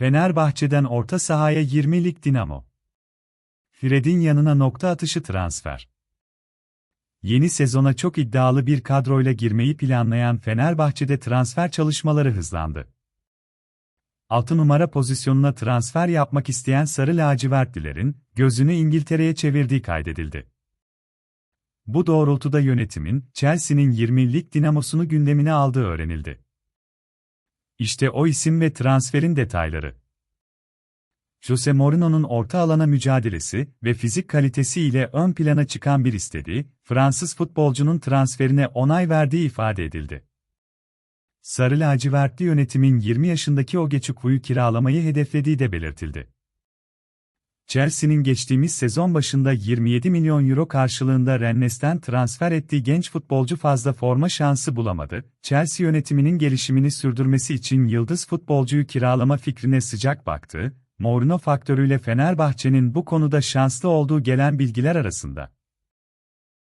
Fenerbahçe'den orta sahaya 20'lik Dinamo. Fred'in yanına nokta atışı transfer. Yeni sezona çok iddialı bir kadroyla girmeyi planlayan Fenerbahçe'de transfer çalışmaları hızlandı. 6 numara pozisyonuna transfer yapmak isteyen Sarı Lacivertlilerin gözünü İngiltere'ye çevirdiği kaydedildi. Bu doğrultuda yönetimin Chelsea'nin 20'lik Dinamos'unu gündemine aldığı öğrenildi. İşte o isim ve transferin detayları. Jose Mourinho'nun orta alana mücadelesi ve fizik kalitesi ile ön plana çıkan bir istediği, Fransız futbolcunun transferine onay verdiği ifade edildi. Sarı lacivertli yönetimin 20 yaşındaki o Geçiku'yu kiralamayı hedeflediği de belirtildi. Chelsea'nin geçtiğimiz sezon başında 27 milyon euro karşılığında Rennes'ten transfer ettiği genç futbolcu fazla forma şansı bulamadı. Chelsea yönetiminin gelişimini sürdürmesi için yıldız futbolcuyu kiralama fikrine sıcak baktı. Mourinho faktörüyle Fenerbahçe'nin bu konuda şanslı olduğu gelen bilgiler arasında.